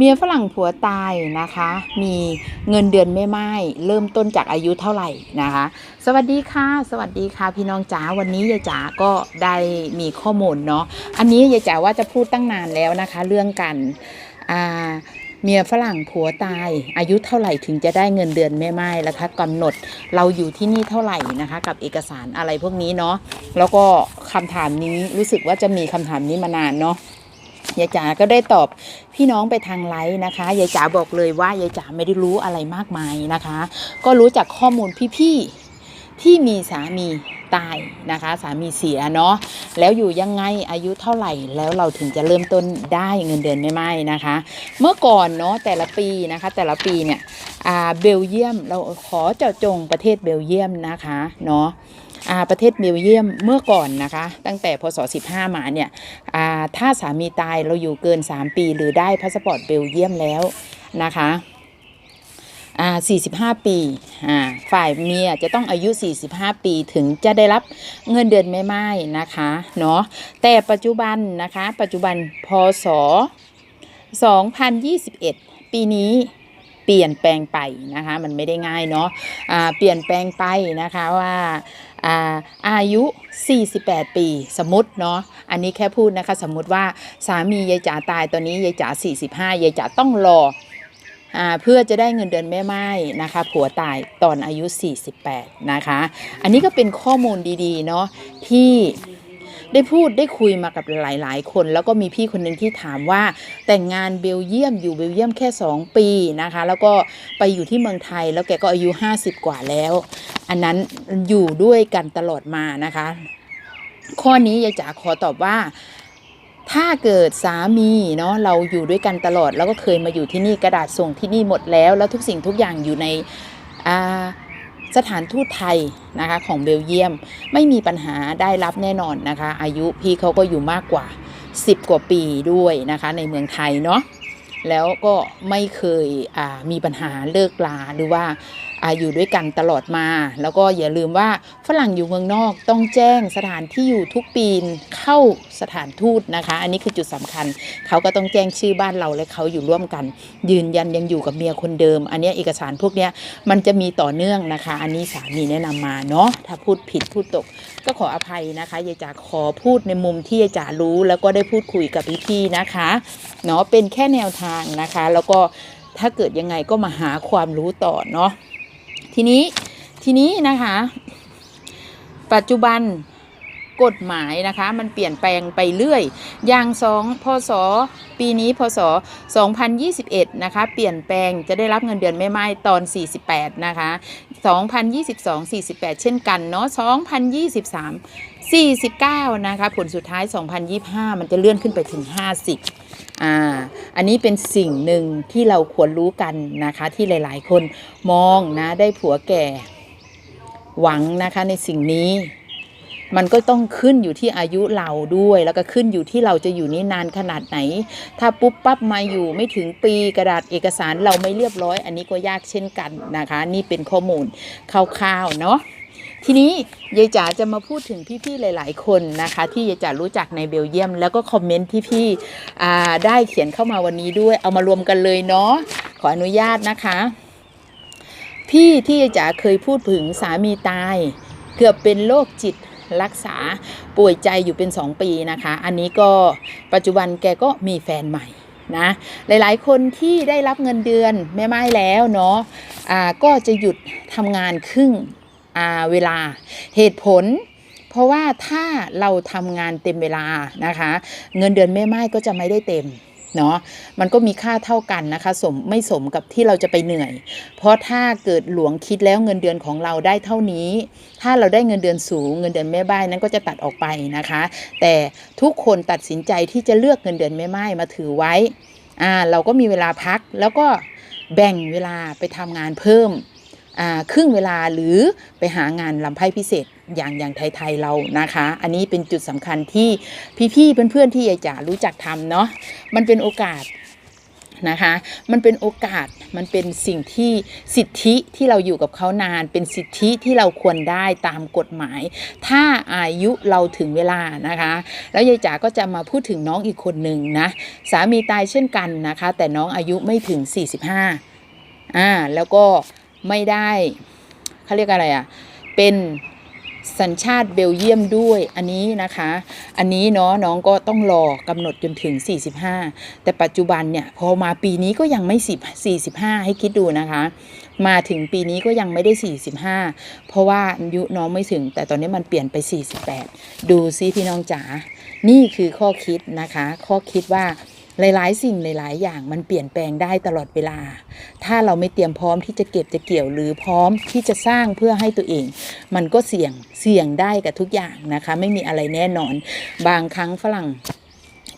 เมียฝรั่งผัวตายนะคะ มีเงินเดือนไม่ไม้เริ่มต้นจากอายุเท่าไหร่นะคะ สวัสดีค่ะ สวัสดีค่ะ พี่น้องจ๋าวันนี้ยายจ๋าก็ได้มีข้อมูลเนาะอันนี้ยายจ๋าว่าจะพูดตั้งนานแล้วนะคะ เรื่องกันอ่าเมียฝรั่งผัวตาย อายุเท่าไหร่ถึงจะได้เงินเดือนแม่ไม้แล้วคะกำหนดเราอยู่ที่นี่เท่าไหร่นะคะ กับเอกสารอะไรพวกนี้เนาะแล้วก็คำถามนี้รู้สึกว่าจะมีคำถามนี้มานานเนาะ ยายจ๋าก็ได้ตอบพี่น้องไปทางไลน์นะคะยายจ๋าบอกเลยว่ายายจ๋าไม่ได้รู้อะไรมากมายนะคะ ก็รู้จากข้อมูลพี่ๆที่มีสามีตายนะคะสามีเสียเนาะแล้วอยู่ยังไงอายุเท่าไหร่แล้วเราถึงจะเริ่มต้นได้เงินเดือนไม่ไหมนะคะ เมื่อก่อนเนาะแต่ละปีนะคะแต่ละปีเนี่ยอ่าเบลเยียมเราขอเจาะจงประเทศเบลเยียมนะคะเนาะ ประเทศเบลเยียมเมื่อก่อนนะคะ ตั้งแต่พศ 15 มาเนี่ยอาถ้าสามีตายเราอยู่เกิน 3 ปี หรือได้พาสปอร์ตเบลเยียมแล้วนะคะอ่า45 ปีอาฝ่ายเมียจะต้องอายุ 45 ปีถึงจะได้รับเงินเดือนไม่ไม้นะคะ เนาะ แต่ปัจจุบันนะคะ ปัจจุบันพศ 2021 ปีนี้เปลี่ยนแปลงไปนะคะ มันไม่ได้ง่ายเนาะอาเปลี่ยนแปลงไปนะคะว่า อาอายุ 48 ปี สมมติเนาะอันนี้แค่พูดนะคะ สมมติว่าสามียายจ๋าตายตอนนี้ยายจ๋า45ยายจ๋าต้องรออเพื่อจะได้เงินเดือนแม่ไม้นะคะผัวตายตอนอายุ 48 นะคะ อันนี้ก็เป็นข้อมูลดีๆเนาะที่ ได้พูดได้คุยมากับหลาย ๆ คน แล้วก็มีพี่คนหนึ่งที่ถามว่า แต่งงานเบลเยียมอยู่เบลเยียมแค่ 2 ปีนะคะ แล้วก็ไปอยู่ที่เมืองไทย แล้วแกก็อายุ 50 กว่าแล้ว อันนั้นอยู่ด้วยกันตลอดมานะคะ ข้อนี้ยายจ๋าขอตอบว่าถ้าเกิดสามีเนาะเราอยู่ด้วยกันตลอด แล้วก็เคยมาอยู่ที่นี่กระดาษส่งที่นี่หมดแล้ว แล้วทุกสิ่งทุกอย่างอยู่ในอ่า สถานทูตไทยนะคะของเบลเยียมไม่มีปัญหาได้รับแน่นอนนะคะ อายุพี่เขาก็อยู่มากกว่า 10 กว่าปีด้วยนะคะในเมืองไทยเนาะแล้วก็ไม่เคยมีปัญหาเลิกลาหรือว่า อยู่ด้วยกันตลอดมา แล้วก็อย่าลืมว่าฝรั่งอยู่เมืองนอกต้องแจ้งสถานที่อยู่ทุกปีเข้าสถานทูตนะคะ อันนี้คือจุดสำคัญ เขาก็ต้องแจ้งชื่อบ้านเราและเขาอยู่ร่วมกัน ยืนยันยังอยู่กับเมียคนเดิม อันนี้เอกสารพวกนี้มันจะมีต่อเนื่องนะคะ อันนี้สามีแนะนำมาเนาะถ้าพูดผิดพูดตก ก็ขออภัยนะคะยายจ๋าขอพูดในมุมที่ยายจ๋ารู้ แล้วก็ได้พูดคุยกับพี่ๆนะคะเนาะเป็นแค่แนวทางนะคะ แล้วก็ถ้าเกิดยังไงก็มาหาความรู้ต่อเนาะ ทีนี้ทีนี้นะคะ ปัจจุบันกฎหมายนะคะ มันเปลี่ยนแปลงไปเรื่อย อย่างสองพศปีนี้พศ 2021 นะคะ เปลี่ยนแปลงจะได้รับเงินเดือนไม่ไม่ตอน 48 นะคะ 2022 48 เช่นกันเนาะ2023 49 นะคะ ผลสุดท้าย 2025 มันจะเลื่อนขึ้นไปถึง 50 อ่า อันนี้เป็นสิ่งหนึ่งที่เราควรรู้กันนะคะ ที่หลายๆ คนมองนะได้ผัวแก่ หวังนะคะในสิ่งนี้ มันก็ต้องขึ้นอยู่ที่อายุเราด้วย แล้วก็ขึ้นอยู่ที่เราจะอยู่นี่นานขนาดไหน ถ้าปุ๊บปั๊บมาอยู่ไม่ถึงปีกระดาษเอกสารเราไม่เรียบร้อย อันนี้ก็ยากเช่นกันนะคะ นี่เป็นข้อมูลคร่าวๆเนาะ ทีนี้ยายจ๋าจะมาพูดถึงพี่ๆหลาย ๆ คนนะคะ ที่ยายจ๋ารู้จักในเบลเยียม แล้วก็คอมเมนต์ที่พี่ได้เขียนเข้ามาวันนี้ด้วย เอามารวมกันเลยเนาะขออนุญาตนะคะ พี่ที่ยายจ๋าเคยพูดถึงสามีตาย เกือบเป็นโรคจิตรักษาป่วยใจอยู่เป็น 2 ปีนะคะ อันนี้ก็ปัจจุบันแกก็มีแฟนใหม่นะหลายๆ คนที่ได้รับเงินเดือนแม่ไม้แล้วเนาะอ่าก็จะหยุดทำงานครึ่ง เวลาเหตุผล เพราะว่าถ้าเราทำงานเต็มเวลานะคะ เงินเดือนแม่ไม้ก็จะไม่ได้เต็มเนาะมันก็มีค่าเท่ากันนะคะ สมไม่สมกับที่เราจะไปเหนื่อย เพราะถ้าเกิดหลวงคิดแล้วเงินเดือนของเราได้เท่านี้ ถ้าเราได้เงินเดือนสูง เงินเดือนแม่บ้านนั้นก็จะตัดออกไปนะคะ แต่ทุกคนตัดสินใจที่จะเลือกเงินเดือนแม่ไม้มาถือไว้อ่าเราก็มีเวลาพักแล้วก็แบ่งเวลาไปทำงานเพิ่ม ครึ่งเวลาหรือไปหางานลำไพ่พิเศษอย่างอย่างไทยๆเรานะคะ อันนี้เป็นจุดสำคัญที่พี่ๆเพื่อนๆที่ยายจ๋ารู้จักทำเนาะมันเป็นโอกาสนะคะ มันเป็นโอกาส มันเป็นสิ่งที่สิทธิที่เราอยู่กับเขานาน เป็นสิทธิที่เราควรได้ตามกฎหมาย ถ้าอายุเราถึงเวลานะคะ แล้วยายจ๋าก็จะมาพูดถึงน้องอีกคนหนึ่งนะ สามีตายเช่นกันนะคะ แต่น้องอายุไม่ถึง 45อ่า แล้วก็ ไม่ได้เขาเรียกอะไรอะ่ะ เป็นสัญชาติเบลเยียมด้วยอันนี้นะคะ อันนี้เนาะน้องก็ต้องรอกำหนดจนถึง 45 แต่ปัจจุบันเนี่ยพอมาปีนี้ก็ยังไม่10 45 ให้คิดดูนะคะ มาถึงปีนี้ก็ยังไม่ได้ 45 เพราะว่าอายุน้องไม่ถึง แต่ตอนนี้มันเปลี่ยนไป 48 ดูซิพี่น้องจ๋านี่คือข้อคิดนะคะ ข้อคิดว่า หลายๆ สิ่งหลาย ๆ อย่างมันเปลี่ยนแปลงได้ตลอดเวลา ถ้าเราไม่เตรียมพร้อมที่จะเก็บจะเกี่ยวหรือพร้อมที่จะสร้างเพื่อให้ตัวเอง มันก็เสี่ยงเสี่ยงได้กับทุกอย่างนะคะ ไม่มีอะไรแน่นอน บางครั้งฝรั่ง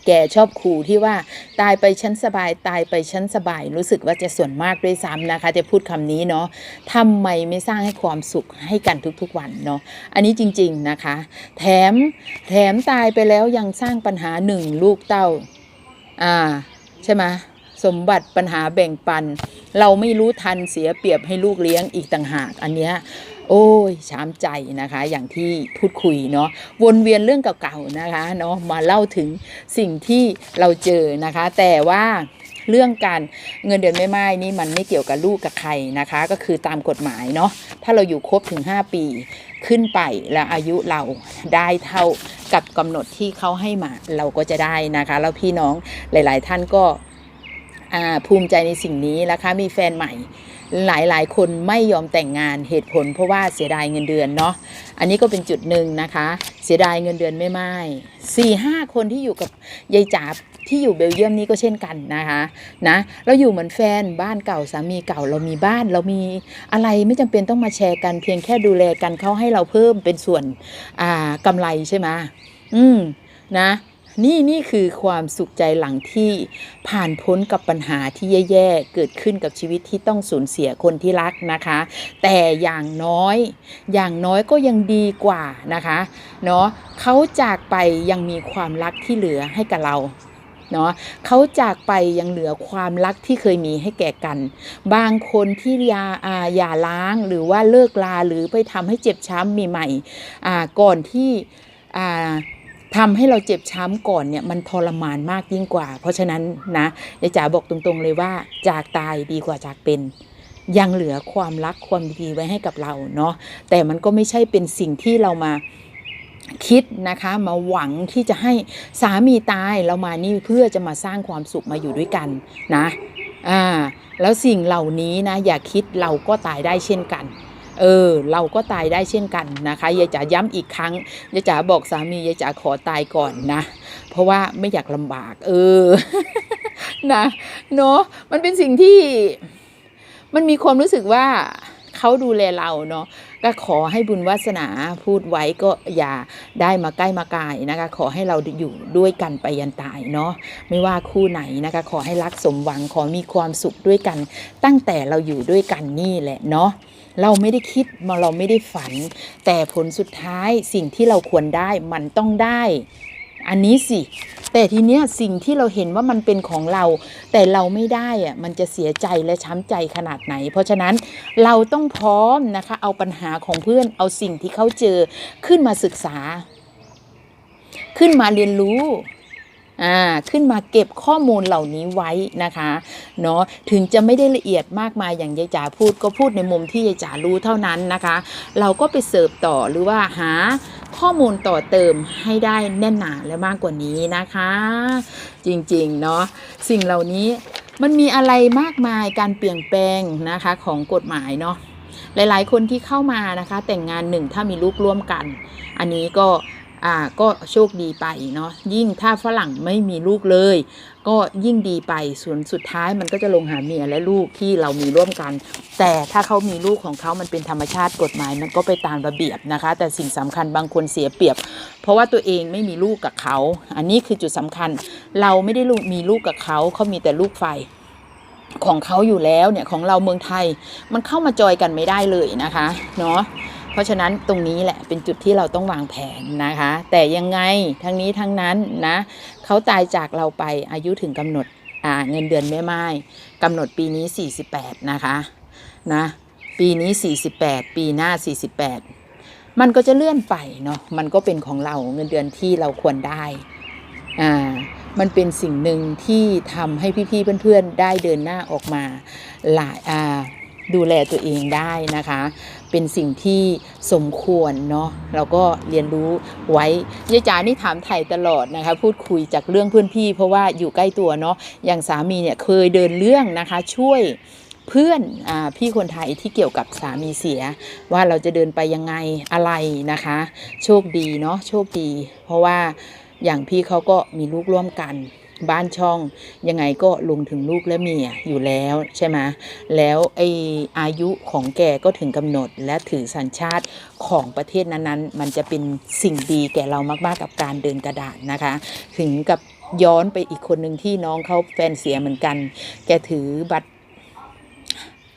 แกชอบขู่ที่ว่าตายไปชั้นสบายตายไปชั้นสบาย รู้สึกว่าจะส่วนมากด้วยซ้ำนะคะ จะพูดคำนี้เนาะทำไมไม่สร้างให้ความสุขให้กันทุกๆวันเนาะอันนี้จริง ๆนะคะ แถมแถมตายไปแล้วยังสร้างปัญหาหนึ่งลูกเต้า อ่าใช่ไหมสมบัติปัญหาแบ่งปัน เราไม่รู้ทันเสียเปรียบให้ลูกเลี้ยงอีกต่างหากอันเนี้ยโอ้ยช้ำใจนะคะ อย่างที่พูดคุยเนาะวนเวียนเรื่องเก่าๆนะคะเนาะมาเล่าถึงสิ่งที่เราเจอนะคะ แต่ว่า เรื่องการเงินเดือนไม่ไม้นี่มันไม่เกี่ยวกับลูกกับใครนะคะ ก็คือตามกฎหมายเนาะถ้าเราอยู่ครบถึง 5 ปีขึ้นไปแล้วอายุเราได้เท่ากับกำหนดที่เขาให้มาเราก็จะได้นะคะ แล้วพี่น้องหลาย ๆ ท่านก็ภูมิใจในสิ่งนี้นะคะมีแฟนใหม่หลายๆคนไม่ยอมแต่งงานเหตุผลเพราะว่าเสียดายเงินเดือนเนาะอันนี้ก็เป็นจุดหนึ่งนะคะ เสียดายเงินเดือนไม่ไม้สี่ห้าคนที่อยู่กับยายจ๋า ที่อยู่เบลเยียมนี่ก็เช่นกันนะคะนะเราอยู่เหมือนแฟนบ้านเก่าสามีเก่าเรามีบ้านเรามีอะไรไม่จำเป็นต้องมาแชร์กัน เพียงแค่ดูแลกันเขาให้เราเพิ่มเป็นส่วนอ่ากำไรใช่ไหมอืมนะนี่นี่คือความสุขใจหลังที่ผ่านพ้นกับปัญหาที่แย่ๆ เกิดขึ้นกับชีวิตที่ต้องสูญเสียคนที่รักนะคะ แต่อย่างน้อย อย่างน้อยก็ยังดีกว่านะคะ เนาะเขาจากไปยังมีความรักที่เหลือให้กับเรา เนาะเขาจากไปยังเหลือความรักที่เคยมีให้แก่กัน บางคนที่ยาอาหย่าล้างหรือว่าเลิกลาหรือไปทำให้เจ็บช้ำมีใหม่อ่าก่อนที่อ่าทำให้เราเจ็บช้ำก่อนเนี่ยมันทรมานมากยิ่งกว่า เพราะฉะนั้นนะยายจ๋าบอกตรงๆเลยว่าจากตายดีกว่าจากเป็นยังเหลือความรักความดีไว้ให้กับเราเนาะแต่มันก็ไม่ใช่เป็นสิ่งที่เรามา คิดนะคะมาหวังที่จะให้สามีตายเรามานี่เพื่อจะมาสร้างความสุขมาอยู่ด้วยกันนะอ่าแล้วสิ่งเหล่านี้นะอย่าคิดเราก็ตายได้เช่นกันเออเราก็ตายได้เช่นกันนะคะยายจ๋าย้ำอีกครั้งยายจ๋าบอกสามียายจ๋าขอตายก่อนนะ เพราะว่าไม่อยากลำบาก เออนะเนาะมันเป็นสิ่งที่มันมีความรู้สึกว่า เขาดูแลเราเนาะก็ขอให้บุญวาสนาพูดไว้ก็อย่าได้มาใกล้มาไกลนะคะ ขอให้เราอยู่ด้วยกันไปยันตายเนาะไม่ว่าคู่ไหนนะคะ ขอให้รักสมหวังขอมีความสุขด้วยกัน ตั้งแต่เราอยู่ด้วยกันนี่แหละเนาะเราไม่ได้คิดมาเราไม่ได้ฝัน แต่ผลสุดท้ายสิ่งที่เราควรได้มันต้องได้ อันนี้สิ แต่ทีเนี้ยสิ่งที่เราเห็นว่ามันเป็นของเรา แต่เราไม่ได้อะมันจะเสียใจและช้ำใจขนาดไหน เพราะฉะนั้นเราต้องพร้อมนะคะ เอาปัญหาของเพื่อนเอาสิ่งที่เขาเจอขึ้นมาศึกษา ขึ้นมาเรียนรู้อ่าขึ้นมาเก็บข้อมูลเหล่านี้ไว้นะคะเนาะถึงจะไม่ได้ละเอียดมากมายอย่างยายจ๋าพูดก็พูดในมุมที่ยายจ๋ารู้เท่านั้นนะคะ เราก็ไปเสิร์ฟต่อหรือว่าหา ข้อมูลต่อเติมให้ได้แน่นหนาและมากกว่านี้นะคะ จริงๆเนาะสิ่งเหล่านี้มันมีอะไรมากมายการเปลี่ยนแปลงนะคะของกฎหมายเนาะหลายๆ คนที่เข้ามานะคะ แต่งงานหนึ่งถ้ามีลูกร่วมกัน อันนี้ก็ อ่าก็โชคดีไปเนาะยิ่งถ้าฝรั่งไม่มีลูกเลย ก็ยิ่งดีไปส่วนสุดท้ายมันก็จะลงหาเมียและลูกที่เรามีร่วมกัน แต่ถ้าเขามีลูกของเขามันเป็นธรรมชาติกฎหมายมันก็ไปตามระเบียบนะคะ แต่สิ่งสำคัญบางคนเสียเปรียบ เพราะว่าตัวเองไม่มีลูกกับเขา อันนี้คือจุดสำคัญ เราไม่ได้ลูกมีลูกกับเขาเขามีแต่ลูกไฟของเขาอยู่แล้วเนี่ยของเราเมืองไทยมันเข้ามาจอยกันไม่ได้เลยนะคะเนาะ เพราะฉะนั้นตรงนี้แหละเป็นจุดที่เราต้องวางแผนนะคะ แต่ยังไงทั้งนี้ทั้งนั้นนะเขาตายจากเราไปอายุถึงกำหนดเงินเดือนแม่ไม้กำหนดปีนี้ 48 นะคะนะปีนี้ 48 ปีหน้า 48 มันก็จะเลื่อนไปเนาะมันก็เป็นของเราเงินเดือนที่เราควรได้อ่ามันเป็นสิ่งหนึ่งที่ทำให้พี่ๆเพื่อนๆได้เดินหน้าออกมาหลายอ่าดูแลตัวเองได้นะคะ เป็นสิ่งที่สมควรเนาะเราก็เรียนรู้ไว้ยายจ๋านี่ถามไถ่ตลอดนะคะ พูดคุยจากเรื่องเพื่อนพี่ เพราะว่าอยู่ใกล้ตัวเนาะอย่างสามีเนี่ยเคยเดินเรื่องนะคะช่วยเพื่อนอาพี่คนไทยที่เกี่ยวกับสามีเสีย ว่าเราจะเดินไปยังไงอะไรนะคะ โชคดีเนาะโชคดี เพราะว่าอย่างพี่เขาก็มีลูกร่วมกัน บ้านช่อง ยังไงก็ลงถึงลูกและเมียอยู่แล้วใช่ไหมแล้วไออายุของแกก็ถึงกำหนด และถือสัญชาติของประเทศนั้นๆ มันจะเป็นสิ่งดีแก่เรามากๆกับการเดินกระดาษนะคะ ถึงกับย้อนไปอีกคนหนึ่งที่น้องเขาแฟนเสียเหมือนกัน แกถือบัตร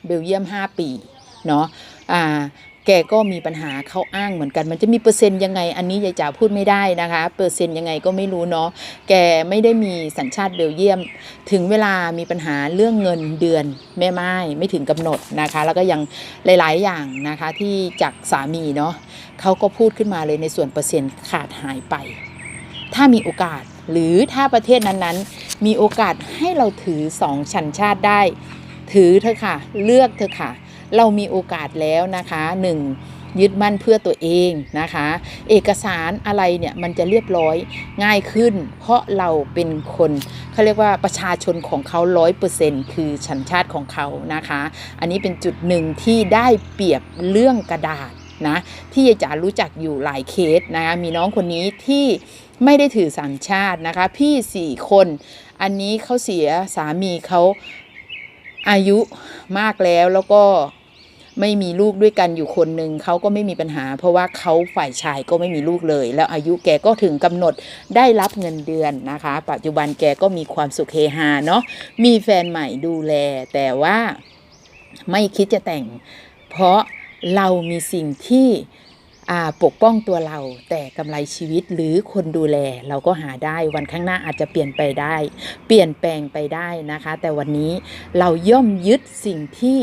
เบลเยียม 5 ปี เนาะอ่า แกก็มีปัญหาเขาอ้างเหมือนกัน มันจะมีเปอร์เซ็นต์ยังไง อันนี้ยายจ๋าพูดไม่ได้นะคะ เปอร์เซ็นต์ยังไงก็ไม่รู้เนาะแกไม่ได้มีสัญชาติเบลเยียม ถึงเวลามีปัญหาเรื่องเงินเดือนแม่ไม้ไม่ถึงกำหนดนะคะ แล้วก็ยังหลาย ๆ อย่างนะคะที่จากสามีเนาะเขาก็พูดขึ้นมาเลยในส่วนเปอร์เซ็นต์ขาดหายไป ถ้ามีโอกาสหรือถ้าประเทศนั้นๆ มีโอกาสให้เราถือสองชันชาติได้ ถือเถอะค่ะ เลือกเถอะค่ะ เรามีโอกาสแล้วนะคะหนึ่งยึดมั่นเพื่อตัวเองนะคะ เอกสารอะไรเนี่ยมันจะเรียบร้อยง่ายขึ้น เพราะเราเป็นคนเขาเรียกว่าประชาชนของเขาร้อยเปอร์เซ็นคือชันชาติของเขานะคะ อันนี้เป็นจุดหนึ่งที่ได้เปรียบเรื่องกระดาษนะที่ยาจารู้จักอยู่หลายเคสนะคะมีน้องคนนี้ที่ไม่ได้ถือสัญชาตินะคะ พี่สี่คน อันนี้เขาเสียสามีเขาอายุมากแล้วแล้วก็ ไม่มีลูกด้วยกันอยู่คนหนึ่งเขาก็ไม่มีปัญหา เพราะว่าเขาฝ่ายชายก็ไม่มีลูกเลย แล้วอายุแกก็ถึงกำหนดได้รับเงินเดือนนะคะ ปัจจุบันแกก็มีความสุขเฮฮาเนาะมีแฟนใหม่ดูแล แต่ว่าไม่คิดจะแต่ง เพราะเรามีสิ่งที่ปกป้องตัวเราแต่กำไรชีวิตหรือคนดูแลเราก็หาได้วันข้างหน้าอาจจะเปลี่ยนไปได้ เปลี่ยนแปลงไปได้นะคะ แต่วันนี้เราย่อมยึดสิ่งที่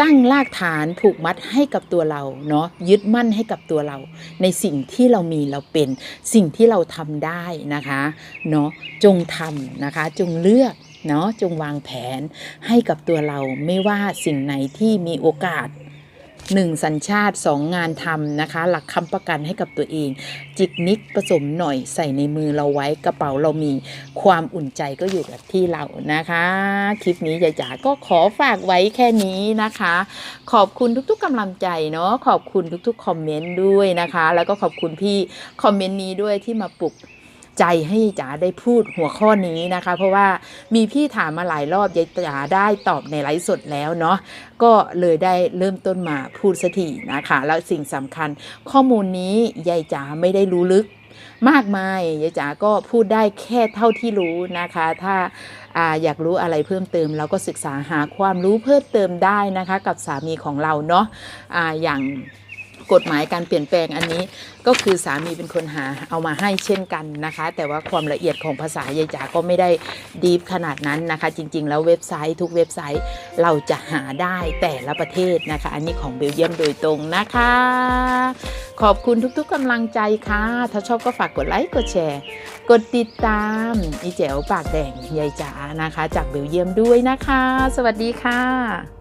ตั้งรากฐานผูกมัดให้กับตัวเราเนาะยึดมั่นให้กับตัวเรา ในสิ่งที่เรามีเราเป็นสิ่งที่เราทำได้นะคะเนาะจงทำนะคะจงเลือกเนาะจงวางแผนให้กับตัวเราไม่ว่าสิ่งไหนที่มีโอกาส หนึ่งสัญชาติสองงานทำนะคะ หลักคำประกันให้กับตัวเอง จิกนิกผสมหน่อยใส่ในมือเราไว้กระเป๋าเรามีความอุ่นใจก็อยู่กับที่เรานะคะ คลิปนี้ยายจ๋าก็ขอฝากไว้แค่นี้นะคะ ขอบคุณทุกๆกำลังใจเนาะขอบคุณทุกๆคอมเมนต์ด้วยนะคะ แล้วก็ขอบคุณพี่คอมเมนต์นี้ด้วยที่มาปลุก ใจให้จ๋าได้พูดหัวข้อนี้นะคะ เพราะว่ามีพี่ถามมาหลายรอบยายจ๋าได้ตอบในไลฟ์สดแล้วเนาะก็เลยได้เริ่มต้นมาพูดสักทีนะคะ แล้วสิ่งสำคัญ ข้อมูลนี้ยายจ๋าไม่ได้รู้ลึกมากมายยายจ๋าก็พูดได้แค่เท่าที่รู้นะคะ ถ้าอาอยากรู้อะไรเพิ่มเติม เราก็ศึกษาหาความรู้เพิ่มเติมได้นะคะ กับสามีของเราเนาะอาอย่าง กฎหมายการเปลี่ยนแปลงอันนี้ก็คือสามีเป็นคนหาเอามาให้เช่นกันนะคะ แต่ว่าความละเอียดของภาษายายจ๋าก็ไม่ได้ดีฟขนาดนั้นนะคะ จริง ๆ แล้วเว็บไซต์ทุกเว็บไซต์เราจะหาได้แต่ละประเทศนะคะ อันนี้ของเบลเยียมโดยตรงนะคะ ขอบคุณทุกๆกำลังใจค่ะ ถ้าชอบก็ฝากกดไลค์กดแชร์ กดติดตามอีแจ๋วปากแดงยายจ๋านะคะ จากเบลเยียมด้วยนะคะ สวัสดีค่ะ